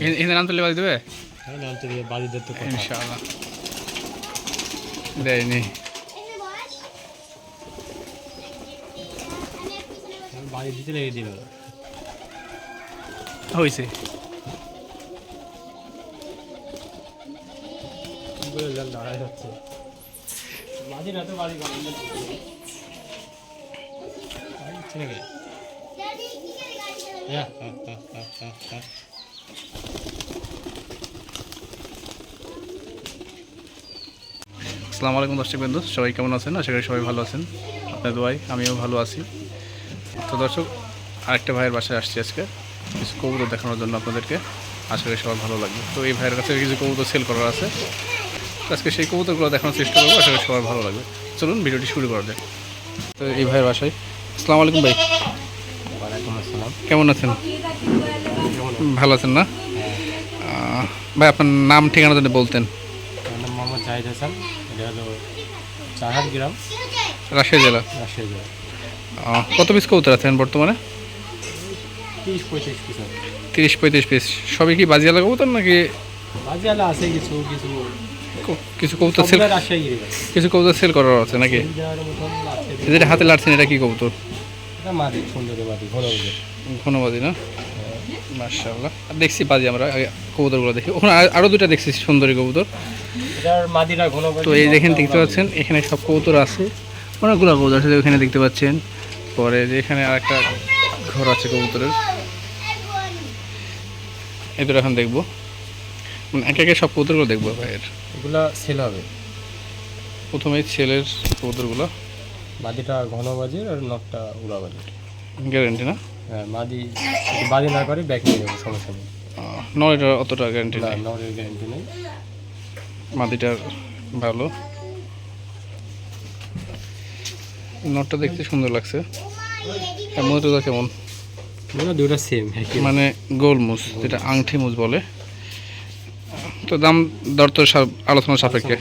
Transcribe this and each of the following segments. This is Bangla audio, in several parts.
এখানে নাম তুললে বাজি দেবে? হ্যাঁ নাম তো দিয়ে বাড়ি দিতে ইনশাআল্লাহ। দেয়নি। বাড়ি দিতে লেগে দিল। হয়েছে দাঁড়ায় যাচ্ছে বাড়ি না তো হ্যাঁ হ্যাঁ হ্যাঁ হ্যাঁ হ্যাঁ হ্যাঁ। আসসালামু আলাইকুম দর্শক বন্ধু সবাই কেমন আছেন? আশা করি সবাই ভালো আছেন। আপনার দোয়াই আমিও ভালো আছি। তো দর্শক আরেকটা ভাইয়ের বাসায় আসছি আজকে। কিছু কবুতর দেখানোর জন্য আপনাদেরকে। আশা করি সবার ভালো লাগবে। তো এই ভাইয়ের কাছে কিছু কবুতর সেল করার আছে। তো আজকে সেই কবুতরগুলো দেখানোর চেষ্টা করব। আশা করি সবার ভালো লাগবে। চলুন ভিডিওটি শুরু করা যাক। তো এই ভাইয়ের বাসায়। আসসালামু আলাইকুম ভাই। ওয়ালাইকুম আসসালাম। কেমন আছেন? ভালো আছেন না? ভাই আপনার নাম ঠিকানা যদি বলতেন। নাম মোহাম্মদ জাহিদ হাসান। এটা হলো চাহার গ্রাম। রাজশাহী জেলা। রাজশাহী জেলা। কত পিস কবুতর আছেন বর্তমানে? তিরিশ পঁয়ত্রিশ পিস তিরিশ পঁয়ত্রিশ পিস সবই কি বাজিয়ালা কবুতর নাকি বাজে আলা আছে কিছু কিছু কিছু কবুতর সেল কিছু কবুতর সেল করার আছে নাকি? যেটা হাতে লাড়ছেন এটা কি কবুতর? এটা মাটি সুন্দর মাটি ঘন ঘন ঘনবাজি না? মার্শাল্লাহ দেখছি বাজি আমরা কবুতরগুলো দেখি। ওখানে আর- আরও দুটা দেখছি সুন্দরী কবুতর। তো এই দেখেন দেখতে পাচ্ছেন এখানে সব কবুতর আছে। অনেকগুলো কবুতর আছে ওখানে দেখতে পাচ্ছেন। পরে এখানে আরেকটা ঘর আছে কবুতরের। এই দুটো এখন দেখব। মানে একে একে সব কবুতরগুলো দেখব ভাইয়ের। এগুলা সেল হবে। প্রথমেই ছেলের কবুতরগুলো। মাদিটা ঘন বাজির আর নখটা উড়া বাজির। গ্যারেন্টি না? হ্যাঁ মাদি বাজি না করে ব্যাক নিয়ে যাব সমস্যা নেই। আহ, নয়টা অতটা গ্যারেন্টি না নরের গ্যারেন্টি নেই। মাদিটার ভালো। নটটা দেখতে সুন্দর লাগছে। মধুটা কেমন? দুটো সেম মানে গোল মুজ যেটা আংঠি মুজ বলে। তো দাম দর তো আলোচনা সাপেক্ষে।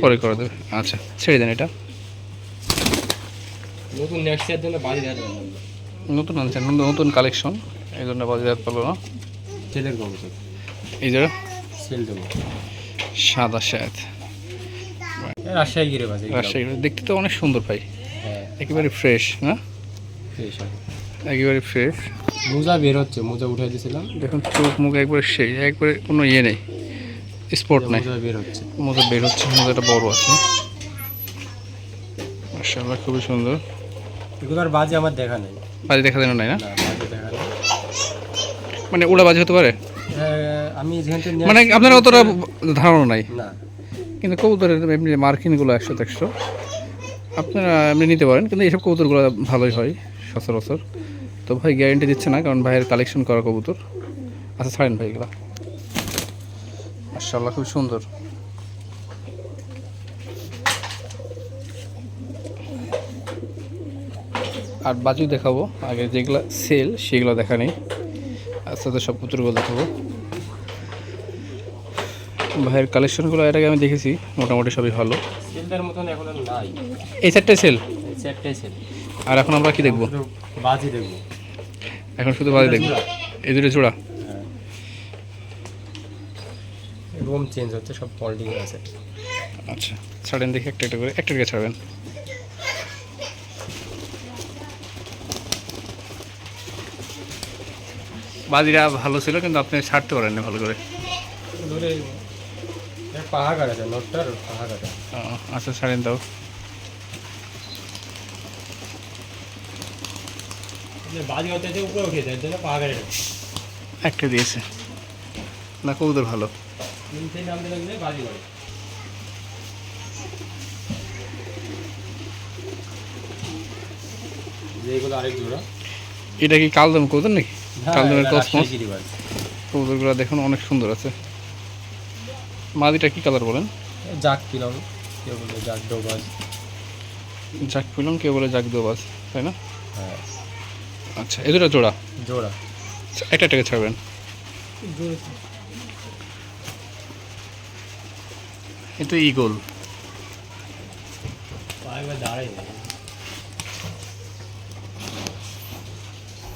পরে করে দেবে। আচ্ছা ছেড়ে দেন এটা। নতুন নেক্সট ইয়ার জন্য যাবে নতুন আনছেন নতুন- নতুন কালেকশন এই জন্য বাজার পারল না। ছেলের এই যে সেল দেবো। সাদা শায়দ রাজশাহী গিরে রাজশাহী দেখতে তো অনেক সুন্দর ভাই। হ্যাঁ। একেবারে ফ্রেশ না? ফ্রেশ একেবারে ফ্রেশ মোজা বের হচ্ছে মোজা উঠে দিয়েছিলাম। দেখুন চোখ মুখ একবারে সেই একবারে কোনো ইয়ে নেই। স্পট নাই। মোজা বের হচ্ছে। মোজা বের হচ্ছে মোজাটা বড় আছে। মার্শাল্লাহ খুবই সুন্দর। এগুলো আর বাজি আমার দেখা নেই। বাজি দেখা যেন নাই না? মানে ওটা বাজি হতে পারে? হ্যাঁ, আমি মানে আপনার অতটা ধারণা নাই। না। কিন্তু কবুতরের এমনি মার্কিনগুলো একশো একশো আপনারা এমনি নিতে পারেন কিন্তু এইসব কবুতরগুলো ভালোই হয় সচরাচর। তো ভাই গ্যারেন্টি দিচ্ছে না কারণ ভাইয়ের কালেকশন করা কবুতর। আচ্ছা ছাড়েন ভাই এগুলো। মার্শাল্লাহ খুব সুন্দর। আর বাজু দেখাবো। আগে যেগুলো সেল সেগুলো দেখা নেই। আস্তে আস্তে সব পুত্রগুলো দেখাবো। ভাইয়ের কালেকশনগুলো এর আগে আমি দেখেছি মোটামুটি সবই ভালো। সেলটার মতন এখন নাই। এই চারটাই সেল এই চারটাই সেল আর এখন আমরা কি দেখব? বাজি দেখব। এখন শুধু বাজে দেখব। এই দুটো জোড়া হ্যাঁ। রুম চেঞ্জ হচ্ছে সব পল্টিং আছে। আচ্ছা ছাড়েন দেখি একটা একটা করে। একটা একটা ছাড়বেন। বাজিরা ভালো ছিল কিন্তু আপনি ছাড়তে পারেননি ভালো করে। ধরে পাহাড় আছে নোটটার পাহাড় আছে। ও, আচ্ছা ছাড়েন দাও বাজি হতে যে উপরে উঠে যায় জন্য পাহাড়ে একটা দিয়েছে। না কবুতর ভালো। নাম দিলে বাজি করে এটা কি কালদম কবুতর নাকি? কালদমের কসমস। কবুতরগুলো দেখুন অনেক সুন্দর আছে। মাদিটা কি কালার বলেন? জাক কিলং কেউ বলে জাক ডোবাজ। জাক পিলং কেউ বলে জাক দোবাজ তাই না? হ্যাঁ। আচ্ছা এ দুটো জোড়া? জোড়া। আচ্ছা, একটা টাকা ছাড়বেন। এটা ইগল দাঁড়াই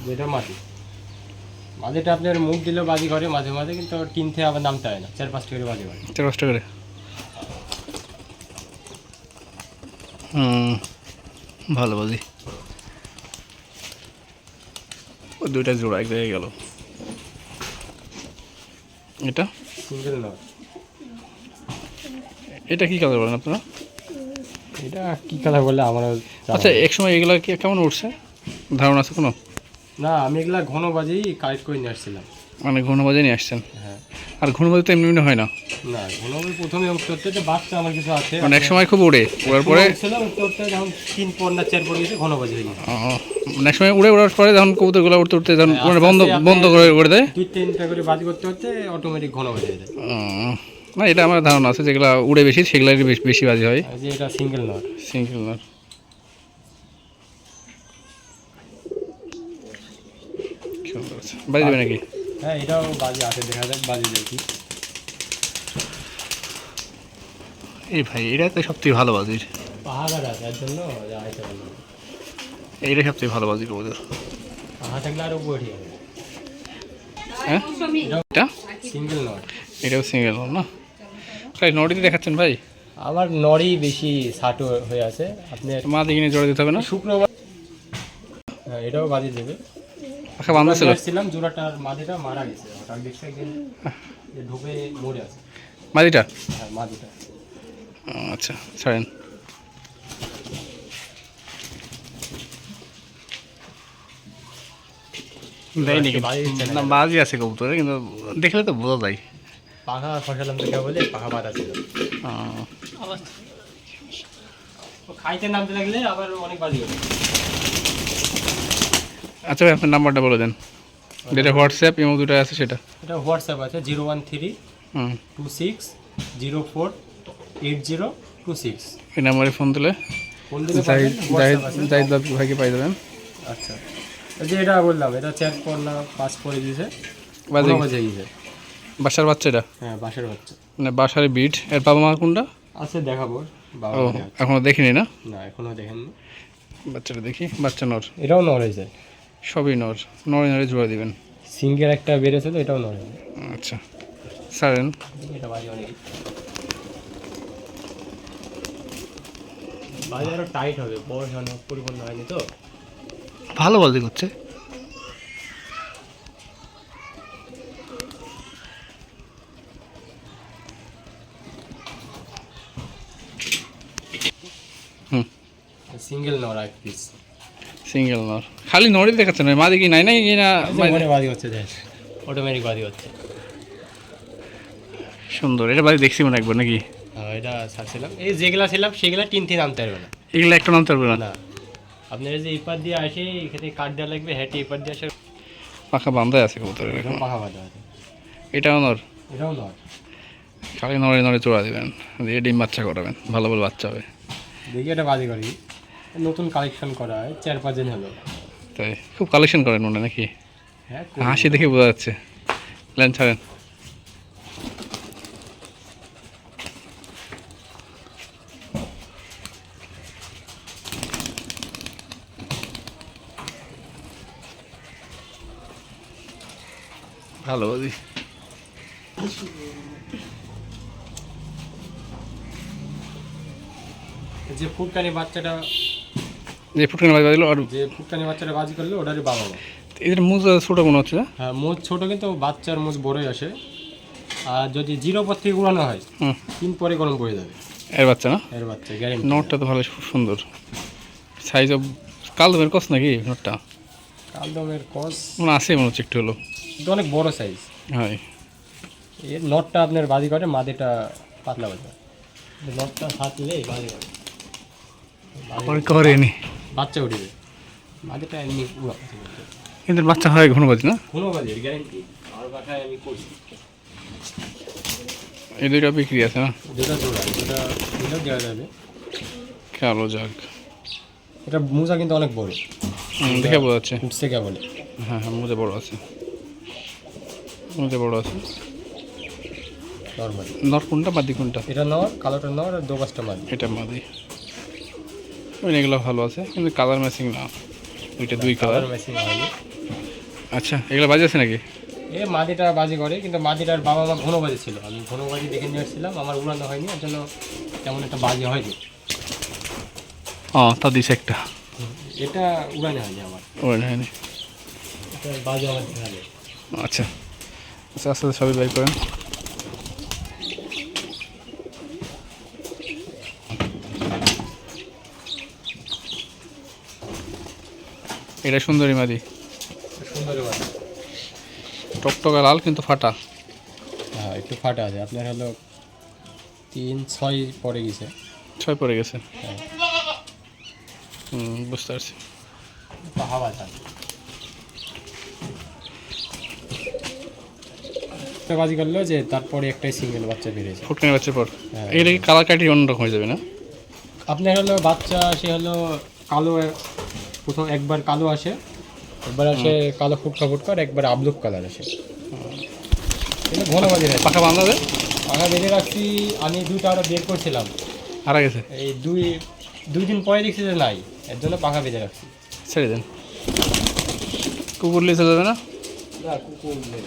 যেটা মাটি। মাঝেটা আপনার মুখ দিলেও বাজি করে মাঝে মাঝে কিন্তু টিন থেকে আবার নামতে হয় না। চার পাঁচটা করে বাজি করে চার পাঁচটা করে। হুম ভালো বাজি। ও দুইটা জোড়া এক জায়গায় গেল। এটা? সিঙ্গেল নয় এটা কি কালার বলেন আপনারা? এটা কী কালার বললে আমার আচ্ছা। এক সময় এগুলো কি কেমন উঠছে? ধারণা আছে কোনো? না আমি এগুলা ঘন বাজি কালেক্ট করে নিয়ে আসছিলাম। মানে ঘন বাজে নিয়ে আসছেন? হ্যাঁ। আর ঘন বাজে তো এমনি এমনি হয় না? না ঘন বাজি প্রথমে উঠতে উঠতে যে বাচ্চা আমার কিছু আছে মানে এক সময় খুব উড়ে উড়ার পরে? উঠতে উঠতে যখন তিন পর না চার পর গেছে ঘন বাজি হয়ে গেছে। নেক্সট সময় উড়ে উড়ার পরে যখন কবুতরগুলো উঠতে উঠতে যখন হ্যাঁ, মানে বন্ধ বন্ধ করে করে দেয়? দুই তিনটা করে বাজি করতে করতে অটোমেটিক ঘন বাজে হয়ে যায়। না এটা আমার ধারণা আছে যেগুলো উড়ে বেশি সেগুলো বেশি বাজি হয়। যে এটা সিঙ্গেল নট সিঙ্গেল নট বাজি দেবে নাকি? হ্যাঁ এটাও বাজি আছে দেখা যাক বাজি যায় কি। এই ভাই এটা তো সবথেকে ভালো বাজির পাহাড় আছে এর জন্য যা আইতে পারল না। এইটা সবথেকে ভালো বাজি কবুতর। পাহাড় থাকলে আরও ঠিক হ্যাঁ? এটা? Single knot. এটাও সিঙ্গেল না? খালি নটিতে দেখাচ্ছেন ভাই? আমার নরই বেশি সাটো হয়ে আছে। আপনি মা দিকে জোড়া দিতে হবে না? শুক্রবার হ্যাঁ এটাও বাজি দেবে। পাখা বান্ধা ছিল। ছিলাম জোড়াটার মাদিটা মারা গেছে। হঠাৎ দেখছে একদিন ঢুকে মরে আছে। মাদিটা? হ্যাঁ মাদিটা। আচ্ছা ছাড়েন। না। বাজি আছে কবুতরে কিন্তু দেখলে তো বোঝা যায়। পাখা ফসালাম তো বলে পাখা বাঁধা ছিল। খাইতে নামতে লাগলে আবার অনেক বাজি হবে। আচ্ছা ভাই আপনার নাম্বারটা বলে দেন। যেটা হোয়াটসঅ্যাপ এবং দুটো আছে সেটা। এটা হোয়াটসঅ্যাপ আছে zero one three two six zero four eight zero two six. এই নাম্বারে ফোন দিলে দিলে জাহিদ ভাইকে পাই যাবেন আচ্ছা। যে এটা বললাম এটা চেক না পাস করে দিয়েছে। বাজে গিয়েছে বাসার বাচ্চাটা হ্যাঁ বাসের বাচ্চা। মানে বাসার বিট এর বাবা মা কোনটা? আছে দেখাবো। বাবা এখনও দেখিনি না? না এখনও দেখেননি। বাচ্চাটা দেখি বাচ্চা নর। এটাও নর হয়েছে। সবই নর নরে নরে জোড়া দিবেন। সিঙ্গেল একটা বেড়েছে তো এটাও নর। আচ্ছা সারেন। এটা বাজে অনেক। বাজে আরও টাইট হবে বয়স অনেক পরিপূর্ণ হয়নি তো। ভালো করছে। হুম সিঙ্গেল নর এক পিস সিঙ্গেল নর। খালি নরই দেখাচ্ছে না মা দেখি নাই নাই কি না বাজি হচ্ছে অটোমেটিক বাজি হচ্ছে। সুন্দর এটা দেখছি মনে একবার নাকি? হ্যাঁ, এটা ছাড়ছিলাম। এই যেগুলা ছিলাম সেগুলা তিন তিন আনতে পারবে না। এগুলো একটা নামতে পারবে না? আপনার যে এপার দিয়ে আসে এখানে কাঠ দেওয়া লাগবে হেঁটে এপার দিয়ে আসে। পাখা আছে কবুতরের এখন। পাখা বাঁধা আছে। এটাও নর? এটাও নয় খালি নড়ে নড়ে চড়া দেবেন দিয়ে ডিম বাচ্চা করাবেন ভালো ভালো বাচ্চা হবে। দেখি এটা বাজি করি নতুন কালেকশন করা হয় চার পাঁচ দিন হলো। তাই? খুব কালেকশন করেন মনে নাকি? হ্যাঁ হাসি দেখে বোঝা যাচ্ছে। প্ল্যান ছাড়েন। ভালো যে ফুটকানি বাচ্চাটা যে ফুটকানি বাজি বাজলো আর যে ফুটকানি বাচ্চাটা বাজি করলে ওটারই বাবা এদের মুজ ছোটো মনে হচ্ছে না? হ্যাঁ মোজ ছোট কিন্তু বাচ্চার মোজ বড়ই আসে। আর যদি জিরো পর থেকে উড়ানো হয় তিন পরে গরম পড়ে যাবে। এর বাচ্চা না? এর বাচ্চা গ্যারেন্টি নোটটা তো ভালো খুব সুন্দর। সাইজ অফ কালদমের কস নাকি নোটটা? কালদমের কস? মনে আছে মনে হচ্ছে একটু হলো। এটা অনেক বড় সাইজ হয়। এর নটটা আপনার বাজি করে মাদিটা পাতলা বাজে নটটা হাতলে বাজি করে। করেনি। বাচ্চা উঠবে। মাদিটা এমনি উড়া কিন্তু বাচ্চা হয় ঘন বাজি না? কোনো বাজির গ্যারেন্টি আমার বাসায় আমি করছি। এই দুইটা বিক্রি আছে না? দুটা জোড়া দুটা দুটো দেওয়া যাবে। কালো যাক। এটা মোজা কিন্তু অনেক বড়। দেখে বোঝা যাচ্ছে। উঠছে কেবল হ্যাঁ হ্যাঁ মুজে বড় আছে। মুজে বড় আছে। নর্মালি। নর কোনটা বাদি কোনটা? এটা নর কালোটা নর আর দু পাঁচটা মাদি। এটা মাদি। ওই এগুলো ভালো আছে কিন্তু কালার ম্যাচিং না। দুইটা দুই কালার ম্যাচিং হয়নি আচ্ছা এগুলো বাজে আছে নাকি? এ মাদিটা বাজে করে কিন্তু মাদিটার বাবা মা ঘন বাজে ছিল। আমি ঘন বাজি দেখে নিয়ে আসছিলাম আমার উড়ানো হয়নি এর জন্য তেমন একটা বাজি হয়নি। ও তা দিছে একটা। এটা উড়ানো হয়নি আমার। উড়ানো হয়নি। এটা বাজি আমার আচ্ছা। আচ্ছা আস্তে আস্তে সবই বের করেন। এটা সুন্দরী মাদি। সুন্দর টকটকা লাল কিন্তু ফাটা। হ্যাঁ একটু ফাটা আছে। আপনার হলো তিন ছয় পরে গেছে। ছয় পড়ে গেছে। হ্যাঁ। হুম বুঝতে পারছি। হাওয়া একটা বাজি করল যে তারপরে একটাই সিঙ্গেল বাচ্চা বেরিয়েছে ফুটকানি বাচ্চার পর। এটা কি কালার কাটি অন্যরকম হয়ে যাবে না? আপনার হলো বাচ্চা সে হলো কালো প্রথম একবার কালো আসে একবার আসে কালো ফুটকা ফুটকা আর একবার আবলুক কালার আসে। এটা ঘন বাজে পাখা বান্ধা দেয় পাখা বেঁধে রাখছি আমি দুইটা আরও বের করছিলাম। হারা গেছে। এই দুই দুই দিন পরে দেখছি যে নাই এর জন্য পাখা বেঁধে রাখছি। ছেড়ে দেন। কুকুর লিখে যাবে না? না কুকুর নেই।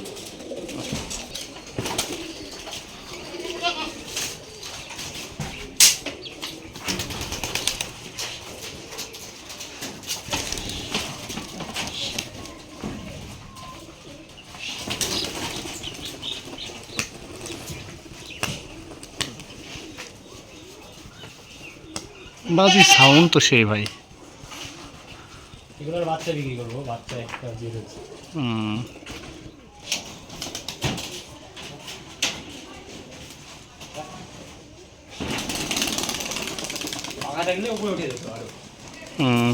বাজি সাউন্ড তো সেই ভাই। এগুলোর বাচ্চা বিক্রি করব বাচ্চা একটা বের হচ্ছে হুম।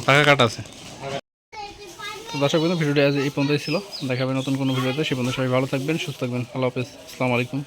পাখা কাটা আছে। দর্শক বন্ধু ভিডিওটি আজ এই পর্যন্তই ছিল। দেখাবে নতুন কোনো ভিডিওতে। সে পর্যন্ত সবাই ভালো থাকবেন সুস্থ থাকবেন। আল্লাহ হাফেজ। আসসালামু আলাইকুম।